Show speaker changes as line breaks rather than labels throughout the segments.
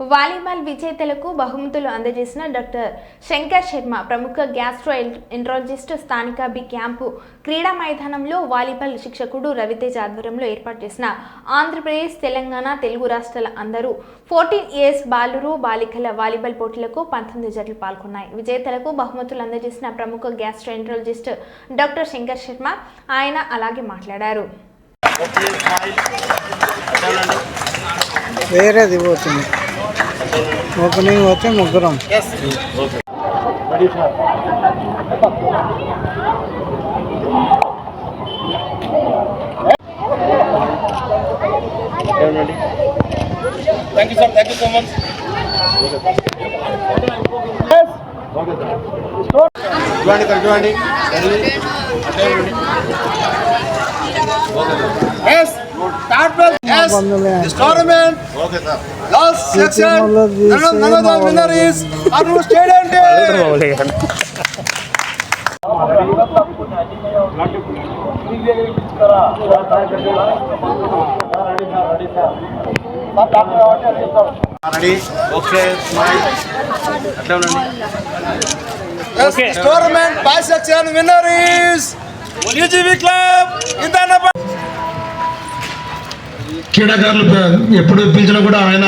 Volleyball విజేతలకు బహుమతులు అందజేసిన డాక్టర్ శంకర్ శర్మ ప్రముఖ గ్యాస్ట్రో ఎంట్రాలజిస్ట్ స్థానిక బి క్యాంపు క్రీడా మైదానంలో వాలీబాల్ శిక్షకుడు రవితేజ్ ఆధ్వర్యంలో ఏర్పాటు చేసిన ఆంధ్రప్రదేశ్ తెలంగాణ తెలుగు రాష్ట్రాల అందరూ ఫోర్టీన్ ఇయర్స్ బాలురు బాలికల వాలీబాల్ పోటీలకు పంతొమ్మిది జట్లు పాల్గొన్నాయి. విజేతలకు బహుమతులు అందజేసిన ప్రముఖ gastroenterologist doctor Shankar Sharma ఆయన అలాగే మాట్లాడారు.
వేరేది పోతుంది. ఓపెనింగ్ పోతే ముగ్గురం
thank you sir thank you so much చూడండి ఇక్కడ చూడండి Yes, start well. Yes,
బంధువులే.
this tournament, last section,
మా
winner is Arun Stadium team. Ready okay అట్లా ఉండండి tournament by section winner is TGV Club Indanapur.
క్రీడాకారులు ఎప్పుడు పిలిచినా కూడా ఆయన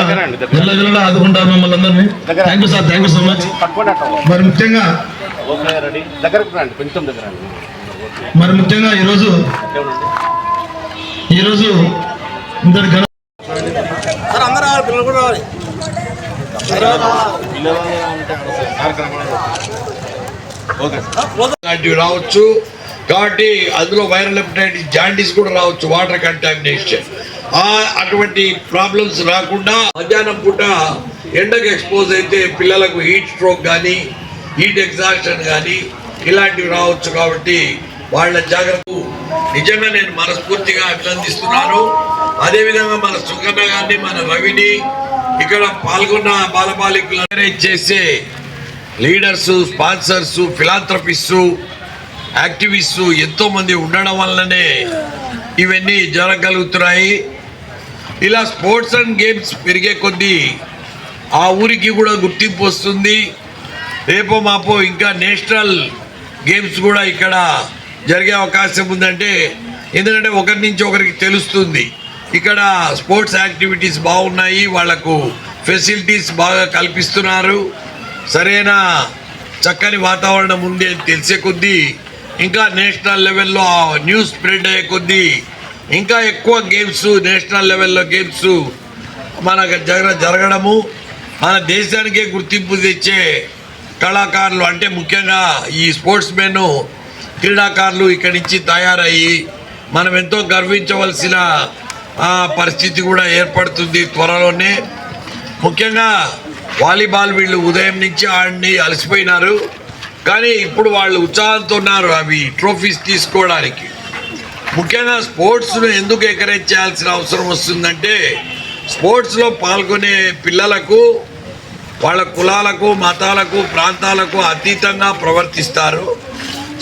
వెళ్ళ వెళ్ళ ఆదుకుంటారు మమ్మల్ని అందరినీ. Thank you sir thank you so much మరి ముఖ్యంగా మరి ముఖ్యంగా ఈరోజు ఈరోజు ఇందరి ఘన
సార్ అందరూ రావాలి పిల్లలు కూడా రావాలి. ఓకే
లాంటివి రావచ్చు. కాబట్టి అందులో వైరల్ హెపటైటిస్ జాండీస్ కూడా రావచ్చు. వాటర్ కంటామినేషన్ అటువంటి ప్రాబ్లమ్స్ రాకుండా మధ్యాహ్నం పూట ఎండకు ఎక్స్పోజ్ అయితే పిల్లలకు హీట్ స్ట్రోక్ కానీ హీట్ ఎగ్జాషన్ కానీ ఇలాంటివి రావచ్చు కాబట్టి వాళ్ళ జాగ్రత్త నిజంగా నేను మనస్ఫూర్తిగా అభినందిస్తున్నాను. అదేవిధంగా మన సుకన్న గారిని మన రవిని ఇక్కడ పాల్గొన్న బాలబాలికలు చేసే లీడర్స్ స్పాన్సర్స్ ఫిలాంథ్రపిస్ట్ యాక్టివిస్ట్ ఎంతో మంది ఉండడం వల్లనే ఇవన్నీ జరగగలుగుతున్నాయి. ఇలా స్పోర్ట్స్ అండ్ గేమ్స్ పెరిగే కొద్దీ ఆ ఊరికి కూడా గుర్తింపు వస్తుంది. రేపో మాపో ఇంకా నేషనల్ గేమ్స్ కూడా ఇక్కడ జరిగే అవకాశం ఉందంటే ఎందుకంటే ఒకరి నుంచి ఒకరికి తెలుస్తుంది. ఇక్కడ స్పోర్ట్స్ యాక్టివిటీస్ బాగున్నాయి వాళ్ళకు ఫెసిలిటీస్ బాగా కల్పిస్తున్నారు. సరైన చక్కని వాతావరణం ఉంది అని తెలిసే కొద్దీ ఇంకా నేషనల్ లెవెల్లో న్యూస్ స్ప్రెడ్ అయ్యే కొద్దీ ఇంకా ఎక్కువ గేమ్స్ నేషనల్ లెవెల్లో గేమ్స్ మనకు జరగ జరగడము మన దేశానికే గుర్తింపు తెచ్చే కళాకారులు అంటే ముఖ్యంగా ఈ స్పోర్ట్స్ మెన్ క్రీడాకారులు ఇక్కడి నుంచి తయారయ్యి మనం ఎంతో గర్వించవలసిన పరిస్థితి కూడా ఏర్పడుతుంది త్వరలోనే. ముఖ్యంగా వాలీబాల్ వీళ్ళు ఉదయం నుంచి ఆడి అలసిపోయినారు. కానీ ఇప్పుడు వాళ్ళు ఉత్సాహంతో ఉన్నారు అవి ట్రోఫీస్ తీసుకోవడానికి. ముఖ్యంగా స్పోర్ట్స్ను ఎందుకు ఎంకరేజ్ చేయాల్సిన అవసరం వస్తుందంటే స్పోర్ట్స్లో పాల్గొనే పిల్లలకు వాళ్ళ కులాలకు మతాలకు ప్రాంతాలకు అతీతంగా ప్రవర్తిస్తారు.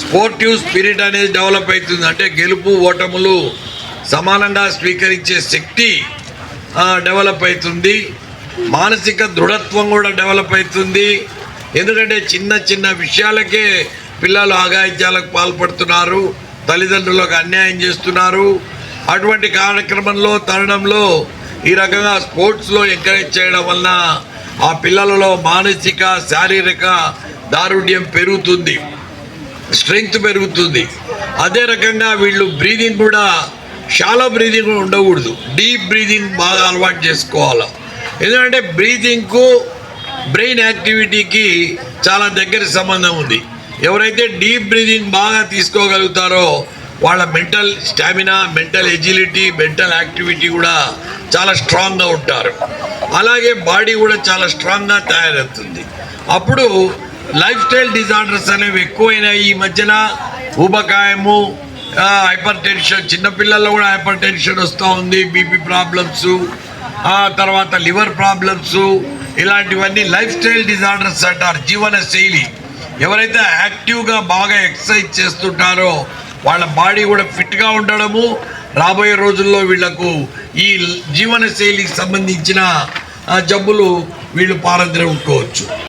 స్పోర్టివ్ స్పిరిట్ అనేది డెవలప్ అవుతుంది. అంటే గెలుపు ఓటములు సమానంగా స్వీకరించే శక్తి డెవలప్ అవుతుంది. మానసిక దృఢత్వం కూడా డెవలప్ అవుతుంది. ఎందుకంటే చిన్న చిన్న విషయాలకే పిల్లలు ఆగాయిత్యాలకు పాల్పడుతున్నారు. తల్లిదండ్రులకు అన్యాయం చేస్తున్నారు. అటువంటి కార్యక్రమంలో తరుణంలో ఈ రకంగా స్పోర్ట్స్లో ఎంకరేజ్ చేయడం వలన ఆ పిల్లలలో మానసిక శారీరక దారుఢ్యం పెరుగుతుంది. స్ట్రెంగ్త్ పెరుగుతుంది. అదే రకంగా వీళ్ళు బ్రీదింగ్ కూడా షాలో బ్రీదింగ్ ఉండకూడదు. డీప్ బ్రీదింగ్ బాగా అలవాటు చేసుకోవాలి. ఎందుకంటే బ్రీదింగ్కు బ్రెయిన్ యాక్టివిటీకి చాలా దగ్గర సంబంధం ఉంది. ఎవరైతే డీప్ బ్రీదింగ్ బాగా తీసుకోగలుగుతారో వాళ్ళ mental stamina mental agility mental activity కూడా చాలా స్ట్రాంగ్గా ఉంటారు. అలాగే బాడీ కూడా చాలా స్ట్రాంగ్గా తయారవుతుంది. అప్పుడు లైఫ్ స్టైల్ డిజార్డర్స్ అనేవి ఎక్కువైనాయి. ఈ మధ్యన ఊబకాయము హైపర్ టెన్షన్ చిన్నపిల్లల్లో కూడా హైపర్ టెన్షన్ వస్తూ ఉంది. బీపీ ప్రాబ్లమ్స్ తర్వాత లివర్ ప్రాబ్లమ్స్ ఇలాంటివన్నీ లైఫ్ స్టైల్ డిజార్డర్స్ అంటారు. జీవన శైలి. ఎవరైతే యాక్టివ్గా బాగా ఎక్సర్సైజ్ చేస్తుంటారో వాళ్ళ బాడీ కూడా ఫిట్గా ఉండడము రాబోయే రోజుల్లో వీళ్ళకు ఈ జీవన శైలికి సంబంధించిన జబ్బులు వీళ్ళు పారందిరే